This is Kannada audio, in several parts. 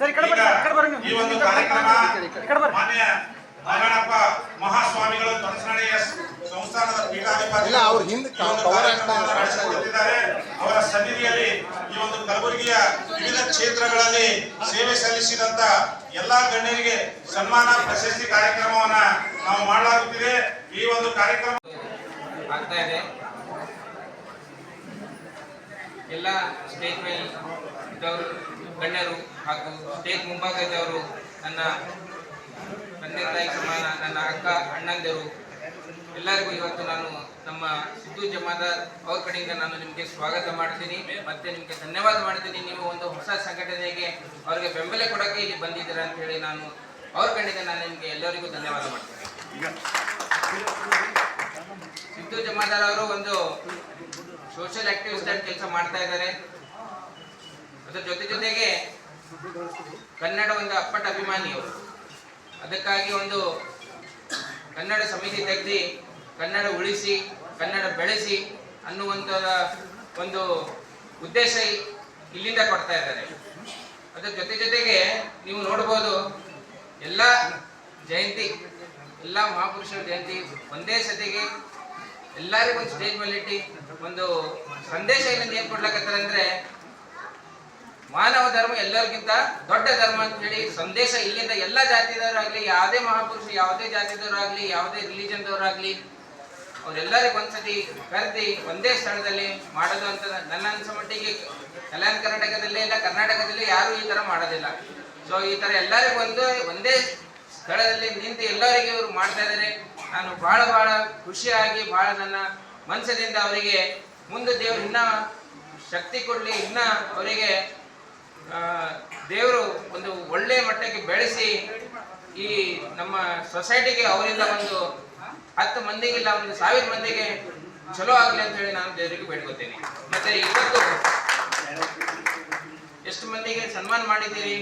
ಸರಿ, ಈ ಕಡೆ ಬರ್ರಿ, ಕಡೆ ಬರ್ರಿ ನೀವು. ಈ ಒಂದು ಕಾರ್ಯಕ್ರಮ ಈ ಕಡೆ ಬರ್ರಿ. ಮಾನ್ಯ ನಾರಾಯಣಪ್ಪ ಮಹಾಸ್ವಾಮಿಗಳು ತೊಣಸನಹಳ್ಳಿಯ ಸಂಸ್ಥಾನದ ಪೀಠಾಧಿಪತಿ ಇಲ್ಲ, ಅವರು ಹಿಂದೆ ಕವರ್ ನಡೆಸಿಕೊಡುತ್ತಿದ್ದಾರೆ. ಅವರ ಸನ್ನಿಧಿಯಲ್ಲಿ ಈ ಒಂದು ಕಲಬುರಗಿಯ ವಿವಿಧ ಕ್ಷೇತ್ರಗಳಲ್ಲಿ ಸೇವೆ ಸಲ್ಲಿಸಿದಂತ ಎಲ್ಲಾ ಗಣ್ಯರಿಗೆ ಸನ್ಮಾನ ಪ್ರಶಸ್ತಿ ಕಾರ್ಯಕ್ರಮವನ್ನ ನಾವು ಮಾಡಲಾಗುತ್ತಿದೆ ಈ ಒಂದು ಕಾರ್ಯಕ್ರಮ ಆಗ್ತಾ ಇದೆ ಎಲ್ಲ ಸ್ಟೇಟ್ ಮೇಲೆ ಇದ್ದವರು ಗಣ್ಯರು ಹಾಗೂ ಸ್ಟೇಜ್ ಮುಂಭಾಗದವರು ನನ್ನ ತಂದೆ ತಾಯಿ ಸಮಾನ, ನನ್ನ ಅಕ್ಕ, ಅಣ್ಣಂದಿರು, ಎಲ್ಲರಿಗೂ ಇವತ್ತು ನಾನು ನಮ್ಮ ಸಿದ್ದು ಜಮಾದಾರ್ ಅವ್ರ ಕಡೆಯಿಂದ ನಾನು ನಿಮಗೆ ಸ್ವಾಗತ ಮಾಡ್ತೀನಿ. ಮತ್ತೆ ನಿಮಗೆ ಧನ್ಯವಾದ ಮಾಡ್ತೀನಿ. ನೀವು ಒಂದು ಹೊಸ ಸಂಘಟನೆಗೆ ಅವರಿಗೆ ಬೆಂಬಲ ಕೊಡೋಕ್ಕೆ ಇಲ್ಲಿ ಬಂದಿದ್ದೀರಾ ಅಂತ ಹೇಳಿ ನಾನು ಅವ್ರ ಕಡೆಯಿಂದ ನಾನು ನಿಮಗೆ ಎಲ್ಲರಿಗೂ ಧನ್ಯವಾದ ಮಾಡ್ತೀನಿ. ಸಿದ್ದು ಜಮಾದಾರ್ ಅವರು ಒಂದು ಸೋಷಿಯಲ್ ಆಕ್ಟಿವಿಸ್ಟ್ ಆಗಿ ಕೆಲಸ ಮಾಡ್ತಾ ಇದ್ದಾರೆ. ಅದ್ರ ಜೊತೆ ಜೊತೆಗೆ ಕನ್ನಡ ಒಂದು ಅಪ್ಪಟ ಅಭಿಮಾನಿ ಅದಕ್ಕಾಗಿ ಒಂದು ಕನ್ನಡ ಸಮಿತಿ ತೆಗೆದು, ಕನ್ನಡ ಉಳಿಸಿ, ಕನ್ನಡ ಬೆಳೆಸಿ ಅನ್ನುವಂಥದ ಒಂದು ಉದ್ದೇಶ ಇಲ್ಲಿಂದ ಕೊಡ್ತಾ ಇದ್ದಾರೆ. ಅದರ ಜೊತೆ ಜೊತೆಗೆ ನೀವು ನೋಡ್ಬೋದು, ಎಲ್ಲ ಜಯಂತಿ, ಎಲ್ಲ ಮಹಾಪುರುಷರ ಜಯಂತಿ ಒಂದೇ ಸತಿಗೆ ಎಲ್ಲರಿಗೂ ಒಂದು ಸ್ಟೇಜ್ ಮೇಲೆ ಇಟ್ಟು ಒಂದು ಸಂದೇಶ ಏನಂತ ಏನು ಕೊಡ್ಲಕತ್ತಾರ ಅಂದ್ರೆ ಮಾನವ ಧರ್ಮ ಎಲ್ಲರಿಗಿಂತ ದೊಡ್ಡ ಧರ್ಮ ಅಂತ ಹೇಳಿ ಸಂದೇಶ ಇಲ್ಲಿಂದ ಎಲ್ಲ ಜಾತಿದವರಾಗ್ಲಿ ಯಾವುದೇ ಮಹಾಪುರುಷ, ಯಾವುದೇ ಜಾತಿದವರಾಗ್ಲಿ ಯಾವುದೇ ರಿಲಿಜನ್ ದವರಾಗ್ಲಿ ಅವರೆಲ್ಲರಿಗೂ ಒಂದ್ಸತಿ ಕರೆದಿ ಒಂದೇ ಸ್ಥಳದಲ್ಲಿ ಮಾಡೋದು ಅಂತ ನನ್ನ ಅನ್ಸೋ ಮಟ್ಟಿಗೆ ಕಲ್ಯಾಣ ಕರ್ನಾಟಕದಲ್ಲೇ ಇಲ್ಲ, ಕರ್ನಾಟಕದಲ್ಲಿ ಯಾರು ಈ ತರ ಮಾಡೋದಿಲ್ಲ. ಸೊ ಈ ತರ ಎಲ್ಲರಿಗೂ ಒಂದು, ಒಂದೇ ಸ್ಥಳದಲ್ಲಿ ನಿಂತು ಎಲ್ಲರಿಗೂ ಇವರು ಮಾಡ್ತಾ ಇದ್ದಾರೆ ನಾನು ಬಹಳ ಬಹಳ ಖುಷಿಯಾಗಿ ಬಹಳ ನನ್ನ ಮನಸ್ಸಿನಿಂದ ಅವರಿಗೆ, ಮುಂದೆ ದೇವರು ಇನ್ನ ಶಕ್ತಿ ಕೊಡ್ಲಿ, ಇನ್ನ ಅವರಿಗೆ ದೇವರು ಒಂದು ಒಳ್ಳೆ ಮಟ್ಟಕ್ಕೆ ಬೆಳೆಸಿ ಈ ನಮ್ಮ ಸೊಸೈಟಿಗೆ ಅವರಿಂದ ಒಂದು ಹತ್ತು ಮಂದಿಗಿಲ್ಲ, ಒಂದು ಸಾವಿರ ಮಂದಿಗೆ ಚಲೋ ಆಗಲಿ ಅಂತ ಹೇಳಿ ನಾನು ದೇವರಿಗೆ ಬೇಡ್ಕೊತೇನೆ. ಮತ್ತೆ ಇವತ್ತು ಎಷ್ಟು ಮಂದಿಗೆ ಸನ್ಮಾನ ಮಾಡಿದ್ದೀರಿ?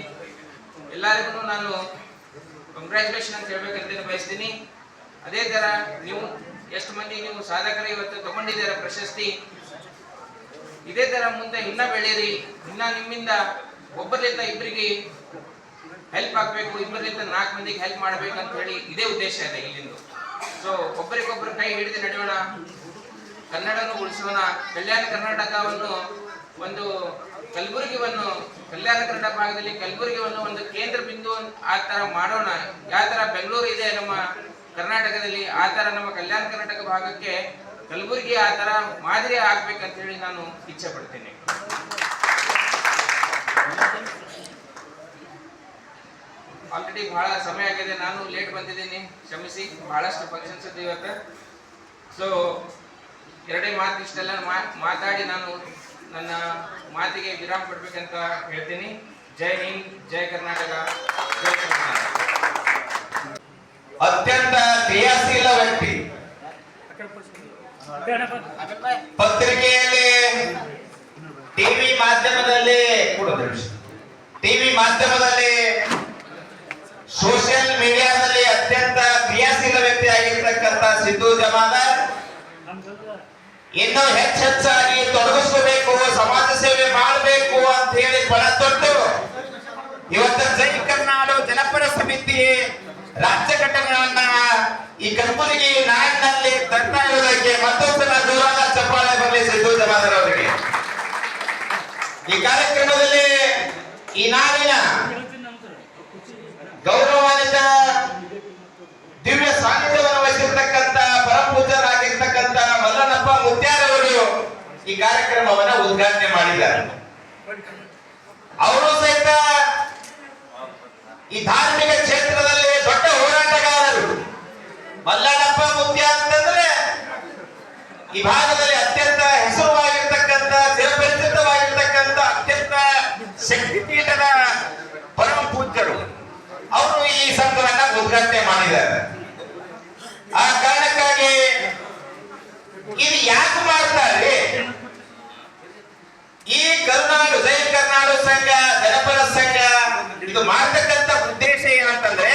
ಎಲ್ಲರಿಗೂ ನಾನು ಕಂಗ್ರ್ಯಾಚುಲೇಷನ್ ಅಂತ ಹೇಳ್ಬೇಕಂತ ಬಯಸ್ತೀನಿ. ಅದೇ ತರ ನೀವು ಎಷ್ಟು ಮಂದಿ ನೀವು ಸಾಧಕರು ಇವತ್ತು ತಗೊಂಡಿದ್ದೀರ ಪ್ರಶಸ್ತಿ, ಇದೇ ತರ ಮುಂದೆ ಇನ್ನ ಬೆಳೆಯಿರಿ, ಇನ್ನ ನಿಮ್ಮಿಂದ ಒಬ್ಬರಿಂದ ಇಬ್ಬರಿಗೆ ಹೆಲ್ಪ್ ಆಗ್ಬೇಕು ಇಬ್ಬರಿಂದ ನಾಲ್ಕು ಮಂದಿಗೆ ಹೆಲ್ಪ್ ಮಾಡ್ಬೇಕು ಅಂತ ಹೇಳಿ ಇದೇ ಉದ್ದೇಶ ಇದೆ ಇಲ್ಲಿಂದು. ಸೊ ಒಬ್ಬರಿಗೊಬ್ಬರು ಕೈ ಹಿಡಿದು ನಡೆಯೋಣ. ಕನ್ನಡವನ್ನು ಉಳಿಸೋಣ. ಕಲ್ಯಾಣ ಕರ್ನಾಟಕವನ್ನು ಒಂದು ಕಲಬುರಗಿವನ್ನು, ಕಲ್ಯಾಣ ಕರ್ನಾಟಕ ಭಾಗದಲ್ಲಿ ಕಲಬುರಗಿವನ್ನು ಒಂದು ಕೇಂದ್ರ ಬಿಂದು ಆ ತರ ಮಾಡೋಣ. ಯಾವ ತರ ಬೆಂಗಳೂರು ಇದೆ ನಮ್ಮ ಕರ್ನಾಟಕದಲ್ಲಿ, ಆ ತರ ನಮ್ಮ ಕಲ್ಯಾಣ ಕರ್ನಾಟಕ ಭಾಗಕ್ಕೆ ಕಲಬುರಗಿ ಆ ತರ ಮಾದರಿ ಆಗ್ಬೇಕಂತ ಹೇಳಿ ನಾನು ಇಚ್ಛೆ ಪಡ್ತೇನೆ. ಆಲ್ರೆಡಿ ಬಹಳ ಸಮಯ ಆಗಿದೆ. ನಾನು ಲೇಟ್ ಬಂದಿದ್ದೀನಿ. ಕ್ಷಮಿಸಿ. ಬಹಳಷ್ಟು ಫಂಕ್ಷನ್ಸ್ ಇದೆ ಇವತ್ತು. ಸೊ ಎರಡೇ ಮಾತು ಇಷ್ಟೆಲ್ಲ. ಮಾತಾಡಿ ನಾನು ನನ್ನ ಮಾತಿಗೆ ವಿರಾಮ ಕೊಡ್ಬೇಕಂತ ಹೇಳ್ತೀನಿ. ಜೈ ಹಿಂದ್ ಜೈ ಕರ್ನಾಟಕ ಜೈ ಕರ್ನಾಟಕ. ಅತ್ಯಂತ ಕ್ರಿಯಾಶೀಲ ವ್ಯಕ್ತಿ. ಪತ್ರಿಕೆಯಲ್ಲಿ ಟಿವಿ ಮಾಧ್ಯಮದಲ್ಲಿ ಟಿವಿ ಮಾಧ್ಯಮದಲ್ಲಿ ಸೋಷಿಯಲ್ ಮೀಡಿಯಾದಲ್ಲಿ ಅತ್ಯಂತ ಕ್ರಿಯಾಶೀಲ ವ್ಯಕ್ತಿ ಆಗಿರ್ತಕ್ಕಂಥ ಸಿದ್ದು ಜಮಾದಾರ್. ಇನ್ನೂ ಹೆಚ್ಚೆಚ್ಚಾಗಿ ತೊಡಗಿಸ್ಕೋಬೇಕು, ಸಮಾಜ ಸೇವೆ ಮಾಡಬೇಕು ಅಂತ ಹೇಳಿ ಪಣ ತೊಟ್ಟು ಇವತ್ತು ಜೈ ಕರ್ನಾಡು ಜನಪರ ಸಮಿತಿ ರಾಜ್ಯ ಘಟನೆಗಳನ್ನ ಈ ಕಲಬುರಗಿ ನಾಯಕನಲ್ಲಿ ತರ್ತಾ ಇರುವುದಕ್ಕೆ ಮತ್ತೊಂದು ಜೋರಾದ ಚಪ್ಪಾಳೆ ಬರಲಿ ಸಿದ್ದು ಜಮಾದಾರ್ ಅವರಿಗೆ. ಈ ಕಾರ್ಯಕ್ರಮದಲ್ಲಿ ಈ ನಾಡಿನ ಗೌರವಾನ್ವಿತ, ದಿವ್ಯ ಸಾನ್ನಿಧ್ಯವನ್ನು ವಹಿಸಿರ್ತಕ್ಕಂಥ, ಪರಮಪೂಜ್ಯರಾಗಿರ್ತಕ್ಕಂಥ ಮಲ್ಲನಪ್ಪ ಮುತ್ಯಾರವರು ಈ ಕಾರ್ಯಕ್ರಮವನ್ನ ಉದ್ಘಾಟನೆ ಮಾಡಿದ್ದಾರೆ. ಅವರು ಸಹಿತ ಈ ಧಾರ್ಮಿಕ ಕ್ಷೇತ್ರದಲ್ಲಿ ದೊಡ್ಡ ಹೋರಾಟಗಾರರು. ಮಲ್ಲನಪ್ಪ ಮುತ್ಯ ಅಂತಂದ್ರೆ ಈ ಭಾಗದಲ್ಲಿ ಅತ್ಯಂತ ಹೆಸರುವಾಗಿರ್ತಕ್ಕಂಥ ಚಿರಪರಿಚಿತವಾಗಿರ್ತಕ್ಕಂಥ ಅತ್ಯಂತ ಶಕ್ತಿಪೀಠದ ಪರಮ ಪೂಜ್ಯರು ಅವರು ಈ ಸಂಘವನ್ನ ಉದ್ಘಾಟನೆ ಮಾಡಿದ್ದಾರೆ. ಆ ಕಾರಣಕ್ಕಾಗಿ ಇದು ಯಾಕೆ ಮಾಡ್ತಾರೆ ಈ ಕರ್ನಾಡು ಜೈ ಕರ್ನಾಡು ಸಂಘ, ಜನಪರ ಸಂಘ, ಇದು ಮಾಡ್ತಕ್ಕಂಥ ಉದ್ದೇಶ ಏನಂತಂದ್ರೆ,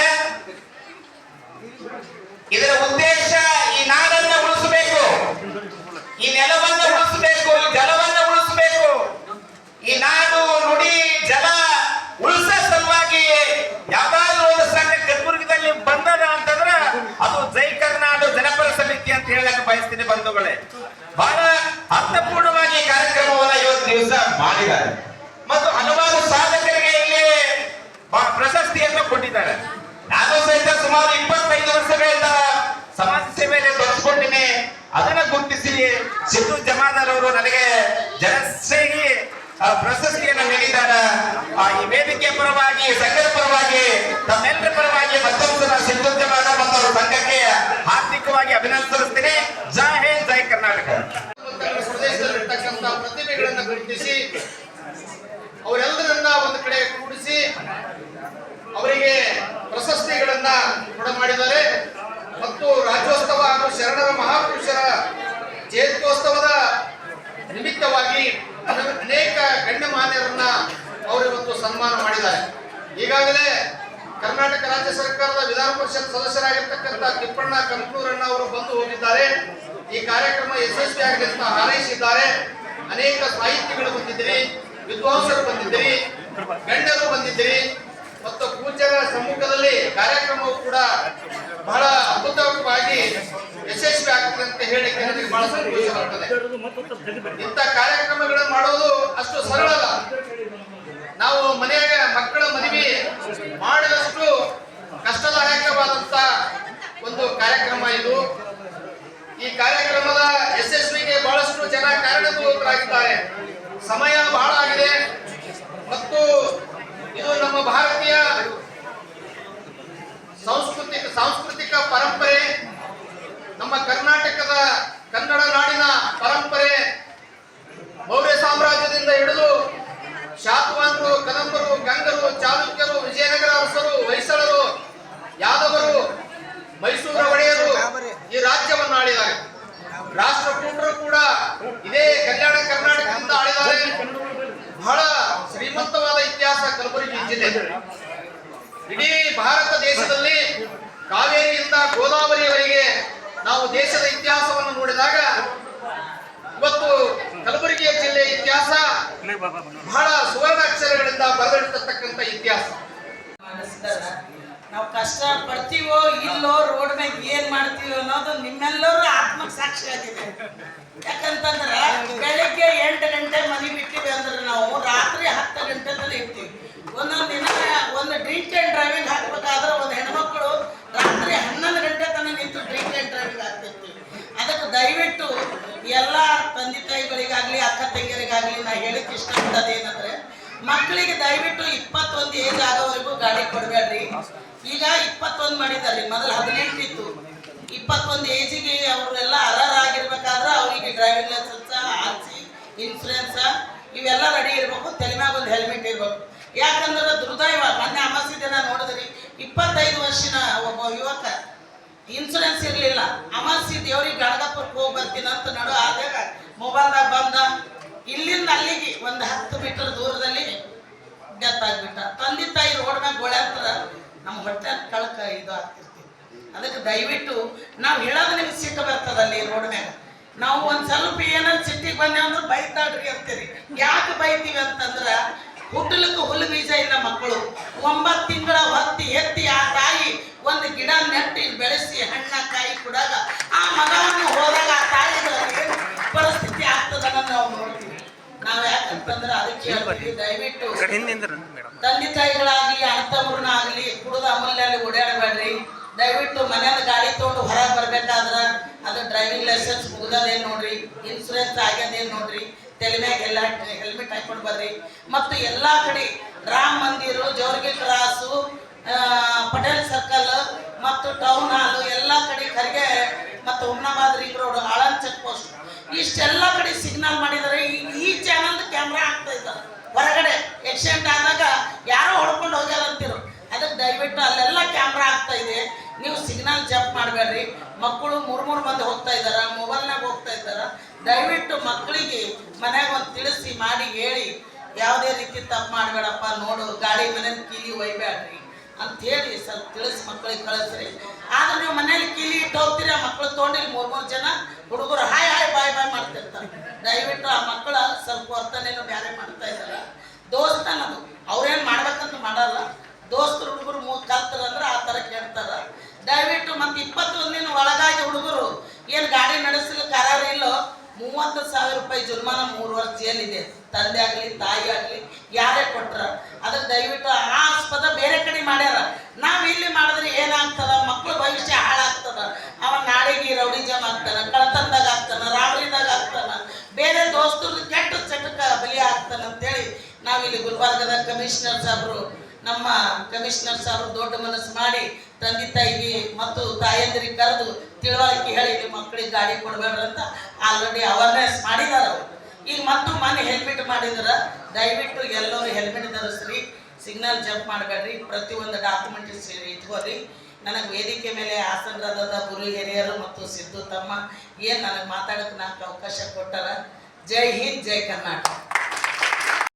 ಇದರ ಉದ್ದೇಶ ಈ ನಾಡನ್ನ ಉಳಿಸಬೇಕು ಈ ನೆಲವನ್ನ ಉಳಿಸಬೇಕು ಈ ಜಲವನ್ನ ಉಳಿಸಬೇಕು ಈ ನಾಡು ನುಡಿ ಜಲ ಉಳಿಸ ಸಲುವಾಗಿ ಬಂಧುಗಳೇ ಬಹಳ ಅರ್ಥಪೂರ್ಣವಾಗಿ ಕಾರ್ಯಕ್ರಮವನ್ನು ಇವತ್ತು ದಿವಸ ಮಾಡಿದ್ದಾರೆ. ಮತ್ತು ಹಲವಾರು ಸಾಧಕರಿಗೆ ಇಲ್ಲಿ ಪ್ರಶಸ್ತಿಯನ್ನು ಕೊಟ್ಟಿದ್ದಾರೆ. ನಾನು ಸಹಿತ ಸುಮಾರು ಇಪ್ಪತ್ತೈದು ವರ್ಷಗಳಿಂದ ಸಮಾಜ ಸೇವೆಯಲ್ಲಿ ತೊಡಗಿಕೊಂಡಿನಿ ಅದನ್ನ ಗುರುತಿಸಿ ಸಿದ್ದು ಜಮಾದಾರ್ ಅವರು ನನಗೆ ಜನಶ್ರೇಗಿ ಆ, ಪ್ರಶಸ್ತಿಯನ್ನು ನೀಡಿದ್ದಾರೆ. ಈ ವೇದಿಕೆ ಪರವಾಗಿ ಸಂಘದ ಪರವಾಗಿ ತಮ್ಮೆಲ್ಲರ ಪರವಾಗಿ ಮತ್ತೊಂದು ಸಲ ಸಿದ್ದು ಜಮಾದಾರ್ ಮತ್ತು ಅವರ ಸಂಘಕ್ಕೆ ಹಾರ್ದಿಕವಾಗಿ ಅಭಿನಂದಿಸುತ್ತೇನೆ ಜೈ ಹಿಂದ್ ಜೈ ಕರ್ನಾಟಕ ಉತ್ತರ ಪ್ರದೇಶದಲ್ಲಿರ್ತಕ್ಕಂಥ ಪ್ರತಿಭೆಗಳನ್ನ ಗುರುತಿಸಿ ಅವರೆಲ್ಲರನ್ನ ಒಂದು ಕಡೆ ಕೂಡಿಸಿ ಅವರಿಗೆ ಪ್ರಶಸ್ತಿಗಳನ್ನ ಕೊಡ ಮಾಡಿದ್ದಾರೆ ಮತ್ತು ರಾಜ್ಯೋತ್ಸವ ಹಾಗೂ ಶರಣರ ಮಹಾಪುರುಷರ ಜಯಂತ್ಯೋತ್ಸವದ ನಿಮಿತ್ತವಾಗಿ ಅನೇಕ ಅನೇಕ ಗಣ್ಯಮಾನ್ಯರನ್ನ ಅವರು ಇವತ್ತು ಸನ್ಮಾನ ಮಾಡಿದ್ದಾರೆ. ಈಗಾಗಲೇ ಕರ್ನಾಟಕ ರಾಜ್ಯ ಸರ್ಕಾರದ ವಿಧಾನ ಪರಿಷತ್ ಸದಸ್ಯರಾಗಿರ್ತಕ್ಕಂಥ ತಿಪ್ಪಣ್ಣ ಕಂಪ್ನೂರಣ್ಣ ಅವರು ಬಂದು ಹೋಗಿದ್ದಾರೆ. ಈ ಕಾರ್ಯಕ್ರಮ ಯಶಸ್ವಿಯಾಗಲಿ ಅಂತ ಹಾರೈಸಿದ್ದಾರೆ. ಅನೇಕ ಸಾಹಿತಿಗಳು ಬಂದಿದ್ದೀರಿ, ವಿದ್ವಾಂಸರು ಬಂದಿದ್ದೀರಿ, ಗಣ್ಯರು ಬಂದಿದ್ದೀರಿ. ಮತ್ತು ಪೂಜ್ಯರ ಸಮ್ಮುಖದಲ್ಲಿ ಕಾರ್ಯಕ್ರಮವು ಕೂಡ ಬಹಳ ಅದ್ಭುತವಾಗಿ ಯಶಸ್ವಿ ಆಗ್ತದೆ ಅಂತ ಹೇಳಿಕ್ಕೆ ನನಗೆ ಬಹಳ ಸಂತೋಷವಾಗ್ತದೆ ಇಂಥ ಕಾರ್ಯಕ್ರಮಗಳನ್ನು ಮಾಡೋದು ಅಷ್ಟು ಸರಳ ಅಲ್ಲ. ನಾವು ಮನೆಯಾಗ ಮಕ್ಕಳ ಮದುವೆ ಮಾಡಿದಷ್ಟು ಕಷ್ಟದಾಯಕವಾದಂತ ಒಂದು ಕಾರ್ಯಕ್ರಮ ಇದು. ಈ ಕಾರ್ಯಕ್ರಮದ ಯಶಸ್ವಿಗೆ ಬಹಳಷ್ಟು ಜನ ಕಾರಣಭೂತರಾಗಿದ್ದಾರೆ. ಸಮಯ ಬಹಳ ಆಗಿದೆ. ಮತ್ತು ಇದು ನಮ್ಮ ಭಾರತೀಯ ಸಾಂಸ್ಕೃತಿಕ ಸಾಂಸ್ಕೃತಿಕ ಪರಂಪರೆ, ನಮ್ಮ ಕರ್ನಾಟಕದ ಕನ್ನಡ ನಾಡಿನ ಪರಂಪರೆ ಮೌರ್ಯ ಸಾಮ್ರಾಜ್ಯದಿಂದ ಹಿಡಿದು ಶಾತವಾಹನರು ಕದಂಬರು, ಗಂಗರು, ಚಾಲುಕ್ಯರು, ವಿಜಯನಗರ ಅರಸರು, ಹೊಯ್ಸಳರು, ಯಾದವರು, ಮೈಸೂರು ಒಡೆಯರು ಈ ರಾಜ್ಯವನ್ನು ಆಳಿದ್ದಾರೆ. ರಾಷ್ಟ್ರಕೂಟರು ಕೂಡ ಇದೇ ಕಲ್ಯಾಣ ಕರ್ನಾಟಕದಿಂದ ಆಳಿದ್ದಾರೆ. ಬಹಳ ಶ್ರೀಮಂತವಾದ ಇತಿಹಾಸ ಕಲಬುರಗಿ ಜಿಲ್ಲೆ. ಇಡೀ ಭಾರತ ದೇಶದಲ್ಲಿ ಕಾವೇರಿಯಿಂದ ಗೋದಾವರಿಯವರೆಗೆ ನಾವು ದೇಶದ ಇತಿಹಾಸವನ್ನು ನೋಡಿದಾಗ ಇವತ್ತು ಕಲಬುರಗಿಯ ಜಿಲ್ಲೆಯ ಇತಿಹಾಸ ಬಹಳ ಸುವರ್ಣಾಕ್ಷರಗಳಿಂದ ಬರಬಿಡ್ತಕ್ಕಂಥ ಇತಿಹಾಸ. ನಾವು ಕಷ್ಟ ಪಡ್ತೀವೋ ಇಲ್ಲೋ ರೋಡ್ ಮ್ಯಾಗ ಏನ್ ಮಾಡ್ತೀವೋ ಅನ್ನೋದು ನಿಮ್ಮೆಲ್ಲರೂ ಆತ್ಮ ಸಾಕ್ಷಿ ಆಗಿದೆ. ಯಾಕಂತಂದ್ರ ಬೆಳಿಗ್ಗೆ ಎಂಟು ಗಂಟೆ ಮನೆ ಬಿಟ್ಟಿವಿ ಅಂದ್ರೆ ನಾವು ರಾತ್ರಿ ಹತ್ತು ಗಂಟೆ ತನಕ ಇರ್ತೀವಿ. ಒಂದೊಂದು ದಿನ ಒಂದು ಡ್ರಿಂಕ್ ಆ್ಯಂಡ್ ಡ್ರೈವಿಂಗ್ ಹಾಕ್ಬೇಕಾದ್ರೆ ಒಂದು ಹೆಣ್ಮಕ್ಳು ರಾತ್ರಿ ಹನ್ನೊಂದು ಗಂಟೆ ತನಕ ನಿಂತು ಡ್ರಿಂಕ್ ಆ್ಯಂಡ್ ಡ್ರೈವಿಂಗ್ ಆಗ್ತಿರ್ತೀವಿ ಅದಕ್ಕೆ ದಯವಿಟ್ಟು ಎಲ್ಲ ತಂದೆ ತಾಯಿಗಳಿಗಾಗಲಿ, ಅಕ್ಕ ತಂಗಿಯರಿಗಾಗಲಿ ನಾ ಹೇಳಕ್ಕೆ ಇಷ್ಟಪಡೋದು ಏನಂದ್ರೆ, ಮಕ್ಕಳಿಗೆ ದಯವಿಟ್ಟು ಇಪ್ಪತ್ತೊಂದು ಏಜ್ ಆಗೋವರೆಗೂ ಗಾಡಿ ಕೊಡಬೇಡ್ರಿ. ಈಗ ಇಪ್ಪತ್ತೊಂದು ಮಾಡಿದ್ದಾರೆ ಮೊದಲು ಹದಿನೆಂಟು ಇತ್ತು ಇಪ್ಪತ್ತೊಂದು ಏಜಿಗೆ ಅವರೆಲ್ಲ ಆಗಿರ್ಬೇಕಾದ್ರೆ ಅವರಿಗೆ driving licence R C insurance ಇವೆಲ್ಲ ರೆಡಿ ಇರಬೇಕು. ತಲೆ ಮ್ಯಾಗ ಒಂದು ಹೆಲ್ಮೆಟ್ ಇರಬೇಕು. ಯಾಕಂದ್ರೆ ದುರ್ದೈವ, ಮೊನ್ನೆ ಅಮಾಸಿ ದಿನ ನೋಡಿದ್ರಿ. ಇಪ್ಪತ್ತೈದು ವರ್ಷದ ಒಬ್ಬ ಯುವಕ ಇನ್ಸೂರೆನ್ಸ್ ಇರಲಿಲ್ಲ. ಅಮಾಸಿ ದೇವ್ರಿಗೆ ಗಣಗಪುರಕ್ಕೆ ಹೋಗಿ ಬರ್ತೀನಿ ಅಂತ ನಡು ಆದಾಗ ಮೊಬೈಲ್ದಾಗ ಬಂದ, ಇಲ್ಲಿಂದ ಅಲ್ಲಿಗೆ ಒಂದು ಹತ್ತು ಮೀಟರ್ ದೂರದಲ್ಲಿ ಡೆತ್ ಆಗ್ಬಿಟ್ಟ. ತಂದೆ ತಾಯಿ ರೋಡ್ ಮ್ಯಾಗ ಗೋಳ್ಯಾಂತರ ನಮ್ಮ ಹೊಟ್ಟೆ ಕಳಕ ಇದು ಆಗ್ತಿರ್ತೀವಿ ಅದಕ್ಕೆ ದಯವಿಟ್ಟು ನಾವು ಹೇಳೋದು ನಿಮ್ಗೆ ಸಿಟ್ಟು ಬರ್ತದ ಅಲ್ಲಿ ರೋಡ್ ಮ್ಯಾಗ. ನಾವು ಒಂದು ಸ್ವಲ್ಪ ಏನಾದ್ರು ಸಿಟ್ಟಿಗೆ ಬಂದೆ ಅಂದ್ರೆ ಬೈತಾಡ್ರಿ ಅಂತೀರಿ. ಯಾಕೆ ಬೈತೀವಿ ಅಂತಂದ್ರ ಹುಟ್ಟಲಿಕ್ಕೆ ಹುಲ್ಲು ಬೀಜ ಇಲ್ಲ ಮಕ್ಕಳು. ಒಂಬತ್ತು ತಿಂಗಳ ಹೊತ್ತಿ ಎತ್ತಿ ಆ ತಾಯಿ ಒಂದು ಗಿಡ ನೆಟ್ಟಿ ಬೆಳೆಸಿ ಹಣ್ಣ ಕಾಯಿ ಕೊಡಾಗ ಆ ಮಗವನ್ನು ಹೋದಾಗ ಆ ತಾಯಿ ಪರಿಸ್ಥಿತಿ ಆಗ್ತದನ್ನ ನಾವು ನೋಡ್ತೀವಿ. ನಾವ್ ಯಾಕಂತಂದ್ರೆ ಅದಕ್ಕೆ ದಯವಿಟ್ಟು ತಂದೆ ತಾಯಿಗಳಾಗ್ಲಿ ಅಣ್ಣ ಆಗ್ಲಿ ಕುಡಿದ ಅಮೂಲ್ಯಲ್ಲಿ ಓಡಾಡಬೇಡ್ರಿ. ದಯವಿಟ್ಟು ಮನೆಯಲ್ಲಿ ಗಾಡಿ ತೊಗೊಂಡು ಹೊರಗೆ ಬರ್ಬೇಕಾದ್ರ ಅದು ಡ್ರೈವಿಂಗ್ ಲೈಸೆನ್ಸ್ ಮುಗ್ದದೇನ್ ನೋಡ್ರಿ ಇನ್ಸೂರೆನ್ಸ್ ಆಗ್ಯದೇನ್ ನೋಡ್ರಿ. ತಲೆ ಮ್ಯಾಗ ಎಲ್ಲ ಹೆಲ್ಮೆಟ್ ಹಾಕೊಂಡು ಬರ್ರಿ. ಮತ್ತು ಎಲ್ಲ ಕಡೆ ರಾಮ ಮಂದಿರು, ಜೋರ್ಗಿ ಕ್ರಾಸು ಪಟೇಲ್ ಸರ್ಕಲ್ ಮತ್ತು ಟೌನ್ ಹಾಲು ಎಲ್ಲ ಕಡೆ ಖರ್ಗೆ ಮತ್ತು ಹುಮ್ನಾಬಾದ್ ರಿಂಗ್ ರೋಡ್ ಆಳನ್ ಚೆಕ್ ಪೋಸ್ಟ್ ಇಷ್ಟೆಲ್ಲ ಕಡೆ ಸಿಗ್ನಲ್ ಮಾಡಿದ್ದಾರೆ ಈ- ಚಾನಲ್ ಕ್ಯಾಮ್ರಾ ಹಾಕ್ತಾ ಇದ್ದಾರೆ ಹೊರಗಡೆ ಆಕ್ಸಿಡೆಂಟ್ ಆದಾಗ ಯಾರೋ ಹೊಡ್ಕೊಂಡು ಹೋಗ್ಯಾರ ಅಂತಿರು ದಯವಿಟ್ಟು ಅಲ್ಲೆಲ್ಲ ಕ್ಯಾಮ್ರಾ ಆಗ್ತಾ ಇದೆ. ನೀವು ಸಿಗ್ನಲ್ ಜಂಪ್ ಮಾಡಬೇಡ್ರಿ. ಮಕ್ಕಳು ಮೂರು ಮೂರು ಮಂದಿ ಹೋಗ್ತಾ ಇದಾರ ಮೊಬೈಲ್ನಾಗ ಹೋಗ್ತಾ ಇದ್ದಾರೆ. ದಯವಿಟ್ಟು ಮಕ್ಕಳಿಗೆ ಮನ್ಯಾಗ ಒಂದು ತಿಳಿಸಿ ಮಾಡಿ, ಹೇಳಿ. ಯಾವುದೇ ರೀತಿ ತಪ್ಪು ಮಾಡಬೇಡಪ್ಪ, ನೋಡು, ಗಾಡಿ ಮನೇಲಿ ಕೀಲಿ ಒಯ್ಬೇಡ್ರಿ ಅಂತ ಹೇಳಿ ಸ್ವಲ್ಪ ತಿಳಿಸಿ ಮಕ್ಕಳಿಗೆ ಕಳಿಸ್ರಿ. ಆದ್ರೆ ನೀವು ಮನೇಲಿ ಕೀಲಿ ಇಟ್ಟು ಹೋಗ್ತೀರಿ, ಆ ಮಕ್ಕಳು ತೊಗೊಂಡು ಇಲ್ಲಿ ಮೂರ್ ಮೂರು ಜನ, ಹುಡುಗರು ಹಾಯ್ ಹಾಯ್ ಬಾಯ್ ಬಾಯ್ ಮಾಡ್ತಿರ್ತಾರೆ. ದಯವಿಟ್ಟು ಆ ಮಕ್ಕಳ ಸ್ವಲ್ಪ ವರ್ತನೆಯನ್ನು ಬ್ಯಾರೆ ಮಾಡ್ತಾ ಇದ್ದಾರೆ. ದೋಸ್ತನದು ಅವ್ರೇನು ಮಾಡ್ಬೇಕಂತ ಮಾಡಲ್ಲ. ದೋಸ್ತರು ಹುಡುಗರು ಮೂರ್ ಕಲ್ತಾರ ಅಂದ್ರೆ ಆ ತರ ಕೇಳ್ತಾರ ದಯವಿಟ್ಟು ಮತ್ತೆ ಇಪ್ಪತ್ತೊಂದಿನ ಒಳಗಾಗಿ ಹುಡುಗರು, ಏನು ಗಾಡಿ ನಡೆಸಲಿಕ್ಕೆ ಅರ್ಹರು ಇಲ್ಲೋ, ಮೂವತ್ತು ಸಾವಿರ ರೂಪಾಯಿ ಜುರ್ಮಾನ ಮೂರು ವರ್ಷ ಜೈಲಿದೆ. ತಂದೆ ಆಗಲಿ, ತಾಯಿ ಆಗಲಿ, ಯಾರೇ ಕೊಟ್ರ. ಅದಕ್ಕೆ ದಯವಿಟ್ಟು ಆ ಆಸ್ಪದ ಬೇರೆ ಕಡೆ ಮಾಡ್ಯಾರ. ನಾವು ಇಲ್ಲಿ ಮಾಡಿದ್ರೆ ಏನಾಗ್ತದ? ಮಕ್ಕಳ ಭವಿಷ್ಯ ಹಾಳಾಗ್ತದ? ಅವ ನಾಳೆಗೆ ರೌಡಿ ಜಮ್ ಆಗ್ತಾನ ಕಳತನದಾಗ ಆಗ್ತಾನ ರಾಬರಿದಾಗ ಆಗ್ತಾನ, ಬೇರೆ ದೋಸ್ತರು ಕೆಟ್ಟ ಚಟಕ ಬಲಿ ಆಗ್ತಾನ ಅಂತೇಳಿ ನಾವಿಲ್ಲಿ ಗುಲ್ಬರ್ಗದ ಕಮಿಷನರ್ ಸಾಹೇಬರು ನಮ್ಮ ಕಮಿಷನರ್ ಸರ್ ದೊಡ್ಡ ಮನಸ್ಸು ಮಾಡಿ ತಂದೆ ತಾಯಿಗೆ ಮತ್ತು ತಾಯಂದಿರಿಗೆ ಕರೆದು ತಿಳುವಳಿಕೆ ಹೇಳಿ ನಿಮ್ಮ ಮಕ್ಕಳಿಗೆ ಗಾಡಿ ಕೊಡಬೇಡ್ರಿ ಅಂತ ಆಲ್ರೆಡಿ ಅವೇರ್ನೆಸ್ ಮಾಡಿದಾರ ಅವರು. ಈಗ ಮತ್ತು ಮನೆ ಹೆಲ್ಮೆಟ್ ಮಾಡಿದ್ರ. ದಯವಿಟ್ಟು ಎಲ್ಲರೂ ಹೆಲ್ಮೆಟ್ ಧರಿಸ್ರಿ. ಸಿಗ್ನಲ್ ಜಂಪ್ ಮಾಡಬೇಡ್ರಿ. ಪ್ರತಿಯೊಂದು ಸೇರಿ ಇಟ್ಕೋರಿ ನನಗೆ ವೇದಿಕೆ ಮೇಲೆ ಆಸನರಾದ ಗುರು ಹಿರಿಯರು ಮತ್ತು ಸಿದ್ದು ತಮ್ಮ ಏನು ನನಗೆ ಮಾತಾಡೋಕೆ ನಾಲ್ಕು ಅವಕಾಶ ಕೊಟ್ಟಾರ. ಜೈ ಹಿಂದ್, ಜೈ ಕರ್ನಾಟಕ.